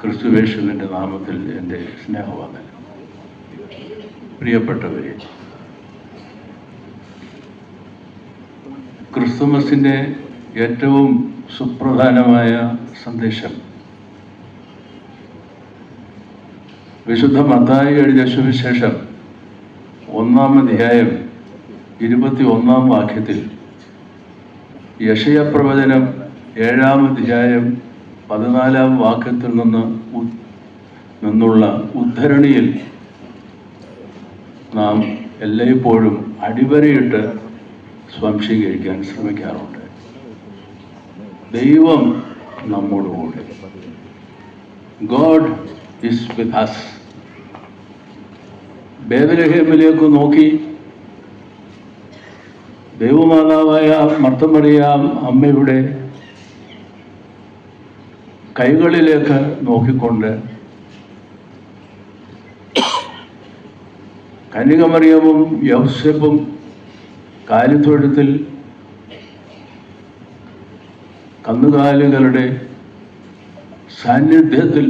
ക്രിസ്തുവേശുവിന്റെ നാമത്തിൽ എന്റെ സ്നേഹവന്ദനം പ്രിയപ്പെട്ടവരെ ക്രിസ്തുമസിന്റെ ഏറ്റവും സുപ്രധാനമായ സന്ദേശം വിശുദ്ധ മത്തായി എഴുതിയ സുവിശേഷം ഒന്നാം അധ്യായം ഇരുപത്തി ഒന്നാം വാക്യത്തിൽ യശയപ്രവചനം ഏഴാം അധ്യായം പതിനാലാം വാക്യത്തിൽ നിന്ന് നിന്നുള്ള ഉദ്ധരണിയിൽ നാം എല്ലായ്പ്പോഴും അടിവരയിട്ട് സ്വംശീകരിക്കാൻ ശ്രമിക്കാറുണ്ട്. ദൈവം നമ്മോടുകൂടെ ഗോഡ് ഇസ് വിത്ത് ഹസ് ബേദലഹേമിലേക്ക് നോക്കി. ദൈവമാതാവായ മർത്തമറിയാം അമ്മയുടെ കൈകളിലേക്ക് നോക്കിക്കൊണ്ട് കനികമറിയവും യൗസപ്പും കാലിത്തൊഴുത്തിൽ കന്നുകാലികളുടെ സാന്നിധ്യത്തിൽ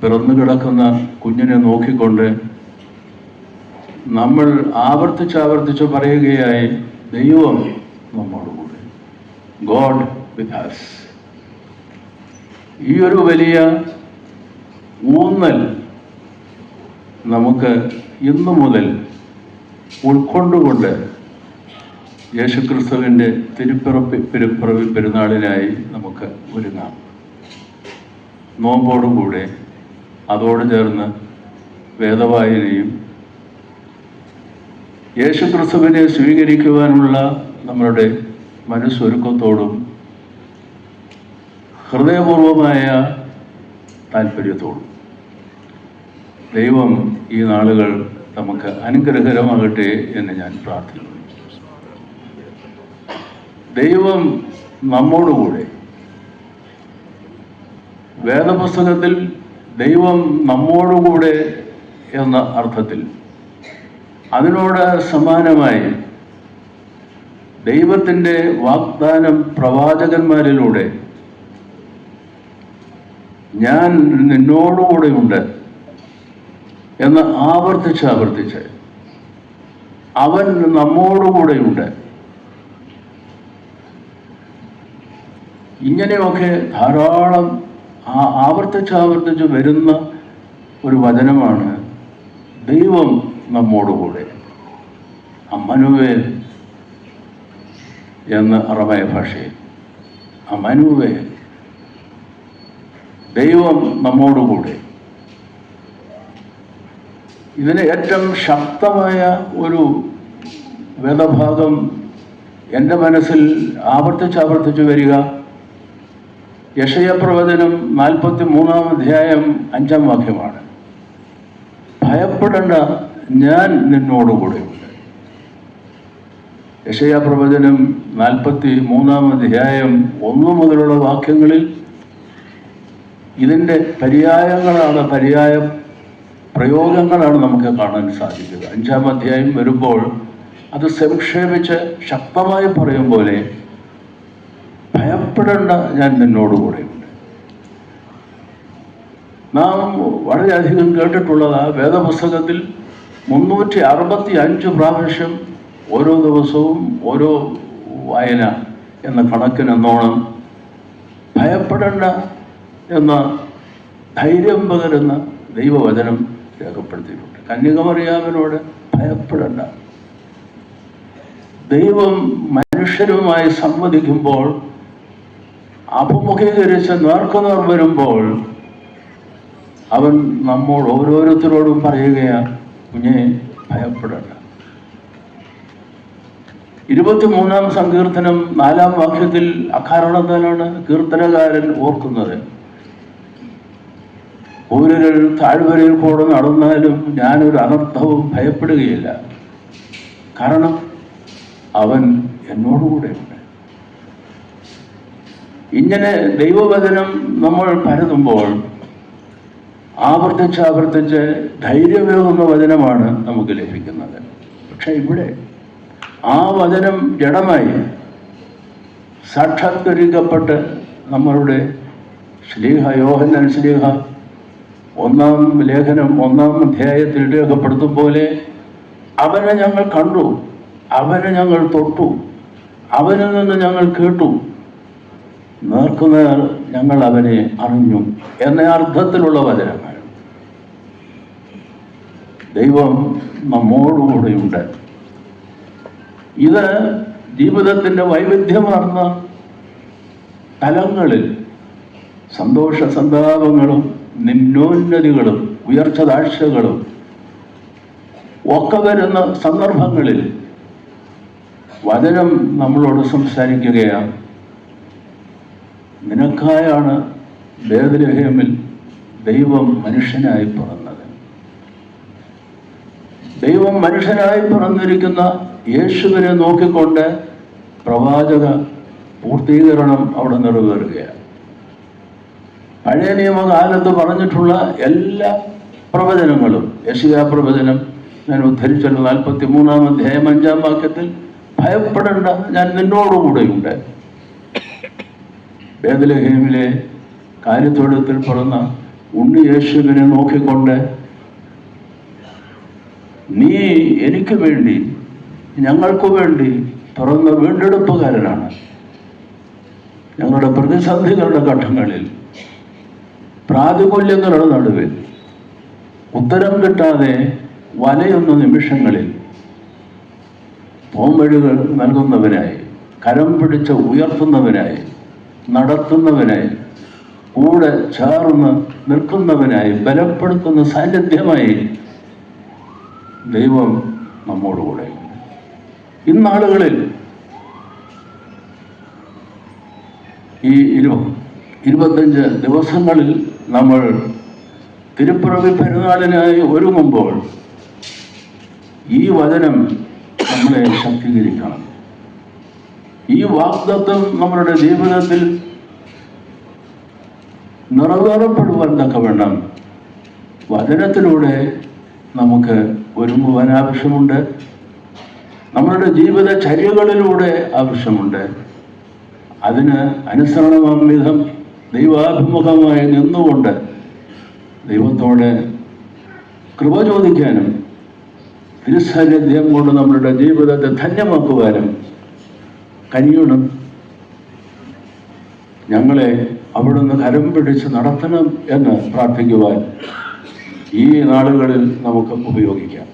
പിറന്നു കിടക്കുന്ന കുഞ്ഞിനെ നോക്കിക്കൊണ്ട് നമ്മൾ ആവർത്തിച്ചാവർത്തിച്ച് പറയുകയായി ദൈവം നമ്മോടുകൂടെ. ഗോഡ് us ഈ ഒരു വലിയ ഊന്നൽ നമുക്ക് ഇന്നു മുതൽ ഉൾക്കൊണ്ടുകൊണ്ട് യേശുക്രിസ്തുവിന്റെ തിരുപ്പിറപ്പി പെരുപ്പിറവി പെരുന്നാളിനായി നമുക്ക് ഒരുങ്ങാം. നോമ്പോടുകൂടെ അതോട് ചേർന്ന് വേദവായനയും യേശുക്രിസ്തുവിനെ സ്വീകരിക്കുവാനുള്ള നമ്മളുടെ മനസ്സൊരുക്കത്തോടും ഹൃദയപൂർവമായ താല്പര്യത്തോടും. ദൈവം ഈ നാളുകൾ നമുക്ക് അനുഗ്രഹകരമാകട്ടെ എന്ന് ഞാൻ പ്രാർത്ഥിക്കുന്നു. ദൈവം നമ്മോടുകൂടെ. വേദപുസ്തകത്തിൽ ദൈവം നമ്മോടുകൂടെ എന്ന അർത്ഥത്തിൽ അതിനോട് സമാനമായി ദൈവത്തിന്റെ വാഗ്ദാനം പ്രവാചകന്മാരിലൂടെ ഞാൻ നിന്നോടുകൂടെയുണ്ട് എന്ന് ആവർത്തിച്ച് ആവർത്തിച്ച് അവൻ നമ്മോടുകൂടെയുണ്ട് ഇങ്ങനെയൊക്കെ ധാരാളം ആവർത്തിച്ച് ആവർത്തിച്ച് വരുന്ന ഒരു വചനമാണ് ദൈവം നമ്മോടുകൂടെ. അമ്മനുവേൽ എന്ന് അറബായ ഭാഷയിൽ അമനുവേൽ. ദൈവം നമ്മോടുകൂടെ. ഇതിന് ഏറ്റവും ശക്തമായ ഒരു വേദഭാഗം എന്റെ മനസ്സിൽ ആവർത്തിച്ച് ആവർത്തിച്ച് വരിക. യഷയപ്രവചനം നാൽപ്പത്തി മൂന്നാം അധ്യായം അഞ്ചാം വാക്യമാണ്. ഭയപ്പെടേണ്ട ഞാൻ നിന്നോടുകൂടെ യശയാപ്രവചനം നാൽപ്പത്തി മൂന്നാം അധ്യായം ഒന്ന് മുതലുള്ള വാക്യങ്ങളിൽ ഇതിന്റെ പര്യായങ്ങളാണ് പര്യായ പ്രയോഗങ്ങളാണ് നമുക്ക് കാണാൻ സാധിക്കുക അഞ്ചാം അധ്യായം വരുമ്പോൾ അത് സംക്ഷേപിച്ച് ശക്തമായി പറയും പോലെ ഭയപ്പെടേണ്ട ഞാൻ നിന്നോടുകൂടെയുണ്ട് നാം വളരെയധികം കേട്ടിട്ടുള്ളത് ആ വേദപുസ്തകത്തിൽ മുന്നൂറ്റി അറുപത്തി അഞ്ച് പ്രാവശ്യം ഓരോ ദിവസവും ഓരോ വായന എന്ന കണക്കിനെന്നോണം ഭയപ്പെടേണ്ട എന്ന ധൈര്യം പകരുന്ന ദൈവവചനം രേഖപ്പെടുത്തിയിട്ടുണ്ട്. കന്യകമറിയാമനോട് ഭയപ്പെടേണ്ട. ദൈവം മനുഷ്യരുമായി സംവദിക്കുമ്പോൾ അഭിമുഖീകരിച്ച് നേർക്കുനേർ വരുമ്പോൾ അവൻ നമ്മോട് ഓരോരുത്തരോടും പറയുകയാണ് കുഞ്ഞെ ഭയപ്പെടേണ്ട. ഇരുപത്തിമൂന്നാം സങ്കീർത്തനം നാലാം വാക്യത്തിൽ അക്കാരണത്താലാണ് കീർത്തനകാരൻ ഓർക്കുന്നത്. ഊരുകൾ താഴ്വരയിൽ കൂടെ നടന്നാലും ഞാനൊരു അനർത്ഥവും ഭയപ്പെടുകയില്ല. കാരണം അവൻ എന്നോടുകൂടെയുണ്ട് ഇങ്ങനെ ദൈവവചനം നമ്മൾ പരതുമ്പോൾ ആവർത്തിച്ച് ആവർത്തിച്ച് ധൈര്യമേകുന്ന വചനമാണ് നമുക്ക് ലഭിക്കുന്നത്. പക്ഷെ ഇവിടെ ആ വചനം ജഡമായി സാക്ഷാത്കരിക്കപ്പെട്ട് നമ്മളുടെ ശ്ലീഹ യോഹന്നൻ ശ്ലീഹ ഒന്നാം ലേഖനം ഒന്നാം അധ്യായത്തിൽ രേഖപ്പെടുത്തും പോലെ അവനെ ഞങ്ങൾ കണ്ടു അവനെ ഞങ്ങൾ തൊട്ടു അവനിൽ നിന്ന് ഞങ്ങൾ കേട്ടു. നേർക്കുനേർ ഞങ്ങൾ അവനെ അറിഞ്ഞു എന്ന അർത്ഥത്തിലുള്ള വചനങ്ങൾ. ദൈവം നമ്മോടുകൂടെയുണ്ട്. ഇത് ജീവിതത്തിന്റെ വൈവിധ്യമാർന്ന തലങ്ങളിൽ സന്തോഷ സന്താപങ്ങളും നിമ്നോന്നതികളും ഉയർച്ച താഴ്ചകളും ഒക്കെ വരുന്ന സന്ദർഭങ്ങളിൽ വചനം നമ്മളോട് സംസാരിക്കുകയാണ്. നിനക്കായാണ് ബേദലഹേമിൽ ദൈവം മനുഷ്യനായി പിറന്നത്. ദൈവം മനുഷ്യനായി പിറന്നിരിക്കുന്ന യേശുവിനെ നോക്കിക്കൊണ്ട് പ്രവാചക പൂർത്തീകരണം അവിടെ നിറവേറുകയാണ്. പഴയ നിയമകാലത്ത് പറഞ്ഞിട്ടുള്ള എല്ലാ പ്രവചനങ്ങളും യശിയാ പ്രവചനം ഞാൻ ഉദ്ധരിച്ചുള്ള നാൽപ്പത്തി മൂന്നാം അധ്യായം അഞ്ചാം വാക്യത്തിൽ ഭയപ്പെടേണ്ട ഞാൻ നിന്നോടുകൂടെയുണ്ട്. ബേദലഹേമിലെ കാര്യത്തൊഴുത്തിൽ പിറന്ന ഉണ്ണി യേശുവിനെ നോക്കിക്കൊണ്ട് നീ എനിക്ക് വേണ്ടി ഞങ്ങൾക്ക് വേണ്ടി തുറന്ന വീണ്ടെടുപ്പുകാരനാണ്. ഞങ്ങളുടെ പ്രതിസന്ധികളുടെ ഘട്ടങ്ങളിൽ പ്രാതികൂല്യങ്ങളുടെ നടുവിൽ ഉത്തരം കിട്ടാതെ വലയുന്ന നിമിഷങ്ങളിൽ പോംവഴികൾ നൽകുന്നവനായി കരം പിടിച്ച് ഉയർത്തുന്നവനായി നടത്തുന്നവനായി കൂടെ ചേർന്ന് നിൽക്കുന്നവനായി ബലപ്പെടുത്തുന്ന സാന്നിധ്യമായി ദൈവം നമ്മോടുകൂടെ. ഇന്നാളുകളിൽ ഈ ഇരു ഇരുപത്തഞ്ച് ദിവസങ്ങളിൽ നമ്മൾ തിരുപ്പിറവി പെരുന്നാളിനായി ഒരുങ്ങുമ്പോൾ ഈ വചനം നമ്മളെ ശക്തീകരിക്കണം. ഈ വാഗ്ദത്വം നമ്മളുടെ ജീവിതത്തിൽ നിറവേറപ്പെടുവാൻ തക്കവണ്ണം വചനത്തിലൂടെ നമുക്ക് ഒരുങ്ങുവാൻ ആവശ്യമുണ്ട് നമ്മളുടെ ജീവിതചര്യകളിലൂടെ ആവശ്യമുണ്ട്. അതിന് അനുസരണമാം വിധം ദൈവാഭിമുഖമായി നിന്നുകൊണ്ട് ദൈവത്തോട് കൃപ ചോദിക്കാനും തിരുസാന്നിധ്യം കൊണ്ട് നമ്മളുടെ ജീവിതത്തെ ധന്യമാക്കുവാനും കനിയണം ഞങ്ങളെ അവിടുന്ന് കരം പിടിച്ച് നടത്തണം എന്ന് പ്രാർത്ഥിക്കുവാൻ ഈ നാളുകളിൽ നമുക്ക് ഉപയോഗിക്കാം.